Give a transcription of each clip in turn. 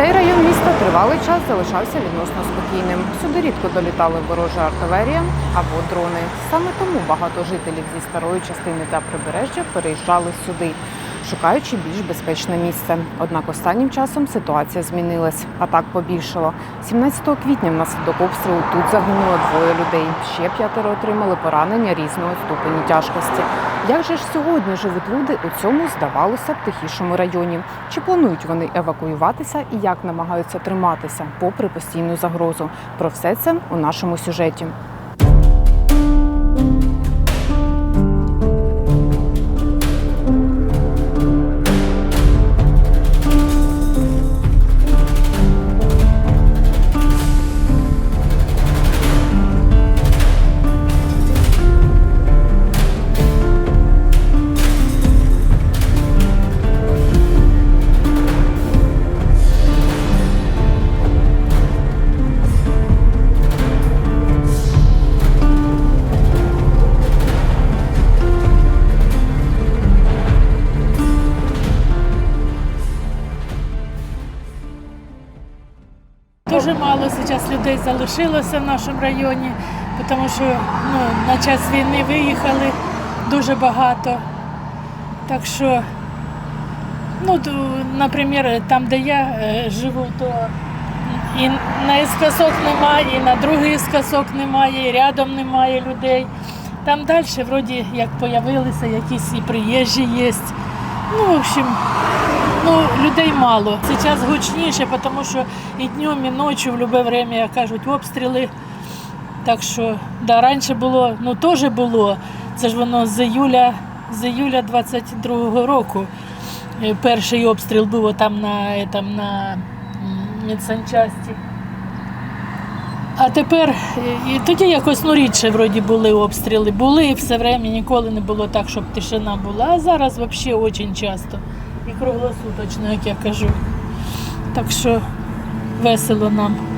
Цей район міста тривалий час залишався відносно спокійним. Сюди рідко долітали ворожа артилерія або дрони. Саме тому багато жителів зі старої частини та прибережжя переїжджали сюди, шукаючи більш безпечне місце. Однак останнім часом ситуація змінилась. Атак побільшало. 17 квітня внаслідок обстрілу тут загинуло двоє людей. Ще п'ятеро отримали поранення різного ступені тяжкості. Як же ж сьогодні живуть люди у цьому, здавалося б, тихішому районі? Чи планують вони евакуюватися і як намагаються триматися попри постійну загрозу? Про все це у нашому сюжеті. Залишилося в нашому районі, тому що ну, на час війни виїхали дуже багато. Так що, ну, наприклад, там, де я е, живу, то і на скосок немає, і на другий скосок немає, і рядом немає людей. Там далі, вроді, як появилися, якісь і приїжджі є. Ну, в общем, Ну, людей мало. Зараз гучніше, тому що і днем, і ночі, в будь-яке время, кажуть, обстріли. Так що, да, раніше було, ну теж було. Це ж воно з іюля, з іюля 22-го року. Е, Перший обстріл був там на, там, на медсанчасті. А тепер е, і тоді якось ну, рідше вроді були обстріли. Були все время, ніколи не було так, щоб тишина була. А зараз взагалі дуже часто. Круглосуточно, як я кажу. Так що весело нам.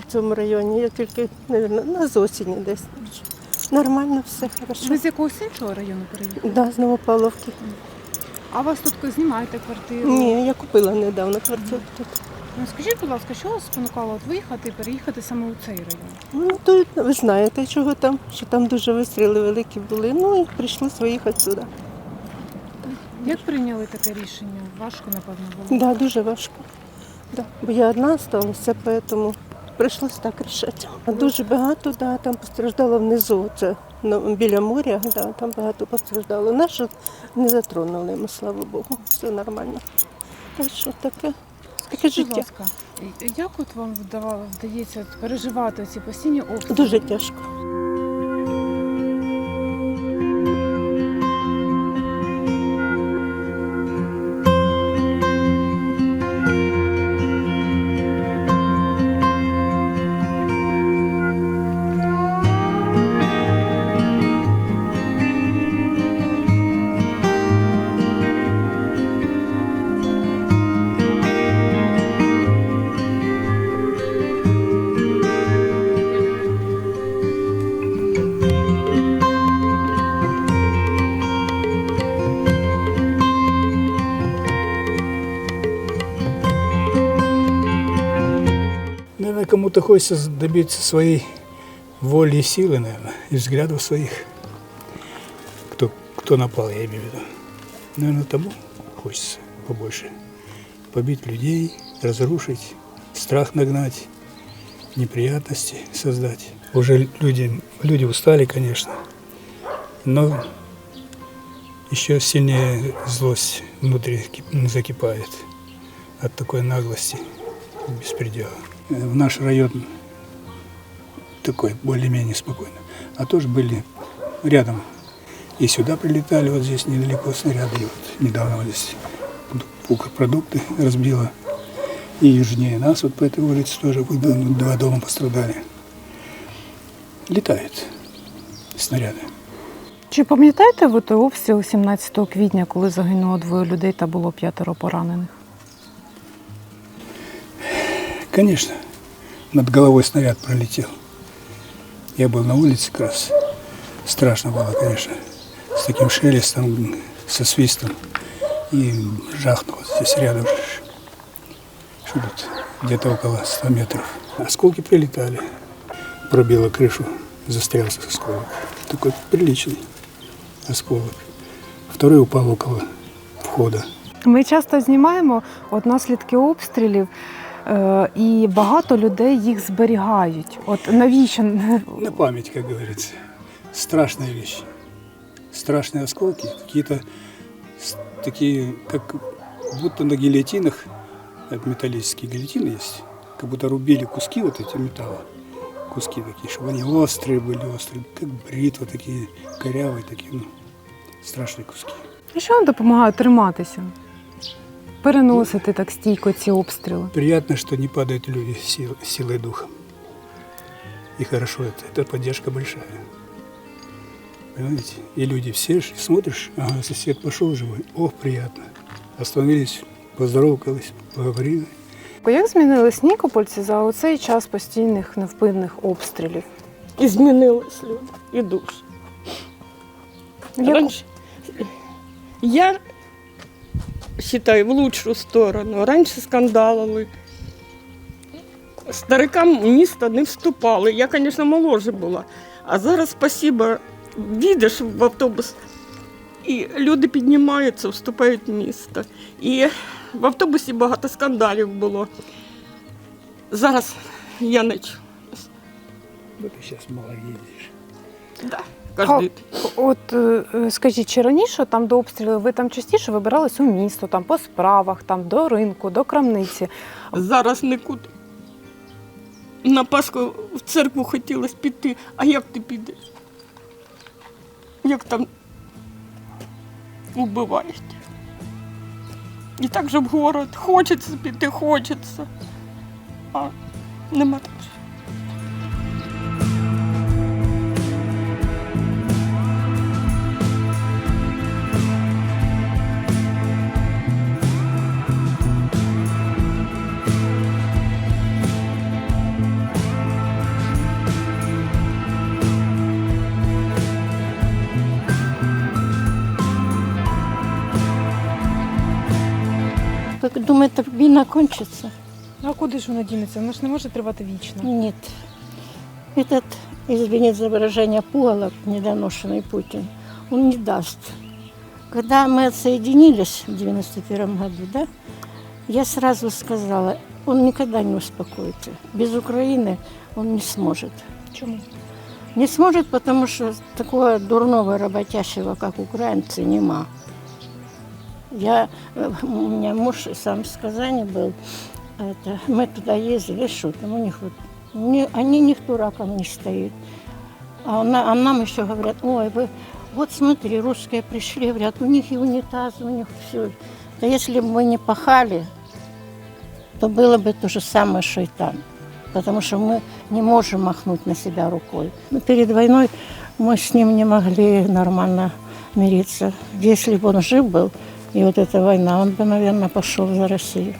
В цьому районі, я тільки, мабуть, на з осені десь. Нормально все, хорошо. Ви з якогось іншого району переїхали? Да, з Новопавловки. А вас тут знімаєте квартиру? Ні, я купила недавно квартиру тут. Ну, скажіть, будь ласка, що вас спонукало от виїхати і переїхати саме у цей район? Ну, то ви знаєте, чого там, що там дуже вистріли великі були. Ну і прийшлося виїхати сюди. Як прийняли таке рішення? Важко, напевно, було. Да, дуже важко. Да. Бо я одна залишилася, тому прийшлося так рішати. Дуже багато, да, там постраждало внизу. Це ну, біля моря, да, там багато постраждало. Наші не затронули ми, слава Богу, все нормально. Так що таке, таке життя. ласка, як от вам вдавало, вдається переживати ці постійні обстріли? Дуже тяжко. Кому-то хочется добиться своей воли и силы, наверное, и взглядов своих. Кто, кто напал, я имею в виду. Наверное, тому хочется побольше. Побить людей, разрушить, страх нагнать, неприятности создать. Уже люди, люди устали, конечно, но еще сильнее злость внутри кип- закипает от такой наглости, беспредела. Э, В наш район такой более-менее спокойно. А тоже были рядом. И сюда прилетали, вот здесь недалеко снаряды. И вот недавно вот здесь продукты разбило. И южнее нас, вот по этой улице тоже вот д- два дома пострадали. Летают снаряди. Чи пам'ятаєте ви той обстріл 17 квітня, коли загинуло двоє людей та було п'ятеро поранених? Конечно, над головой снаряд пролетел. Я был на улице как раз. Страшно было, конечно. С таким шелестом, со свистом. И жахнул вот здесь рядом. Что тут? Где-то около 100 метров. Осколки прилетали. Пробило крышу, застрялся осколок. Такой приличный осколок. Второй упал около входа. Ми часто знімаємо от наслідки обстрілів, е, і багато людей їх зберігають. От навіщо На память, как говорится. Страшная вещь. Страшные осколки, какие-то с- такие, как будто на гильотинах, э, металлические гильотины есть, как будто рубили куски вот эти металла, куски такие, чтобы они острые были, острые, как бритва, такие корявые, такие, ну, страшные куски. що вам допомагає триматися? Переносити так стійко ці обстріли. Приятно, что не падают люди сил, силой духа. И хорошо это, это поддержка большая. Понимаете? И люди все ж смотришь, ага, сосед пошел живой, ох, приятно. Остановились, поздоровались, поговорили. Як змінились Нікопольці за оцей час постійних невпинних обстрілів? І змінились люди, і. Як- Раніше я вважаю в лучшу сторону. Раніше скандалили. Старикам в місто не вступали. Я, звісно, моложе була. А зараз, спасибо, їдеш в автобус, і люди піднімаються, вступають в місто. І в автобусі багато скандалів було. Зараз я не чую. Вот ты сейчас мало ездишь. Да, кожен От е, е, скажіть, чи раніше там до обстрілів ви там частіше вибирались у місто, там по справах, там до ринку, до крамниці? Зараз нікуди. На Пасху в церкву хотілося піти, а як ти підеш? Як там убивають? І так же в город. Хочеться піти, хочеться. А нема так. же. Вы думаете, війна кончится? А куди ж воно дінеться? Воно ж не може тривати вічно. Нет. Этот, извините за выражение, пуголок, недоношенный Путин, он не даст. Когда мы отсоединились в 91 году, да, я сразу сказала, он никогда не успокоится. Без Украины он не сможет. Чому? Не сможет, потому что такого дурного работящего, как украинцы, нема. Я, э, у меня муж сам с Казани был. Это, мы туда ездили, что там у них вот, не, они никто раком не стоит. А, на- а нам еще говорят, ой, вы, вот смотри, русские пришли, говорят, у них и унитаз, у них все. Да если бы мы не пахали, то было бы то же самое, что и там. Потому что мы не можем махнуть на себя рукой. Ну, Перед войной мы с ним не могли нормально мириться. Если бы он жив был, и вот эта война, он бы, наверное, пошел за Россию.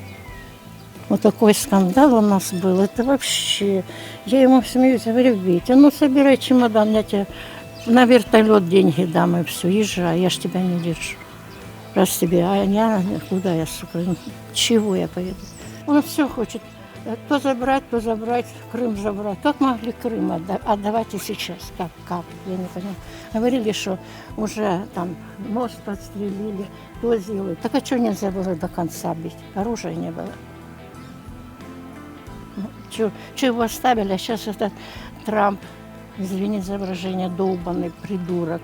Вот такой скандал у нас был. Это вообще... Я ему смеюсь, говорю, Витя, ну собирай чемодан, я тебе на вертолет деньги дам и все, езжай, я ж тебя не держу. Раз тебе, а я куда я, сука, чего я поеду? Он все хочет. э, То забрать, то забрать, Крым забрать. Как могли Крым отда- отдавать и сейчас? Как, как? Я не понимаю. Говорили, что уже там мост подстрелили, то сделали. Так а что нельзя было до конца бить? Оружия не было. Чего, его оставили, а сейчас этот Трамп, извини за выражение, долбанный придурок,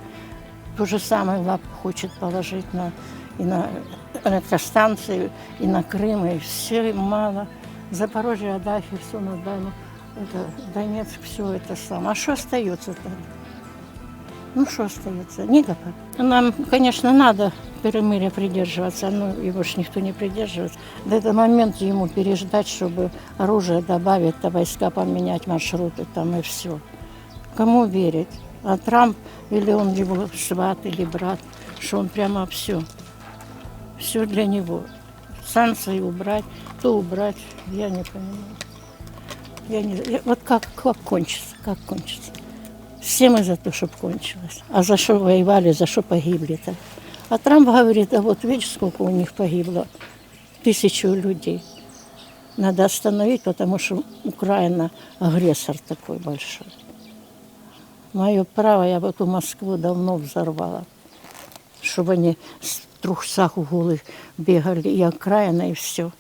то же самое лапу хочет положить на, и на электростанции, и на Крым, и все мало. Запорожье отдали, все надали. Это, Донецк, все это самое. А что остается тогда? Ну, что остается? Никакого. Нам, конечно, надо перемирия придерживаться, но его ж никто не придерживается. До этого момента ему переждать, чтобы оружие добавить, а войска поменять, маршруты там и все. Кому верить? А Трамп или он его сват или брат, что он прямо все. Все для него. Санкции убрать, то убрать, я не понимаю. Я не, я- вот как, как кончится, как кончится. Все мы за то, чтобы кончилось. А за что воевали, за что погибли-то? А Трамп говорит, а вот видишь, сколько у них погибло? Тысячу людей. Надо остановить, потому что Украина агрессор такой большой. Мое право, я бы эту Москву давно взорвала. Чтобы они в трусах голых бегали, и окраина, и все.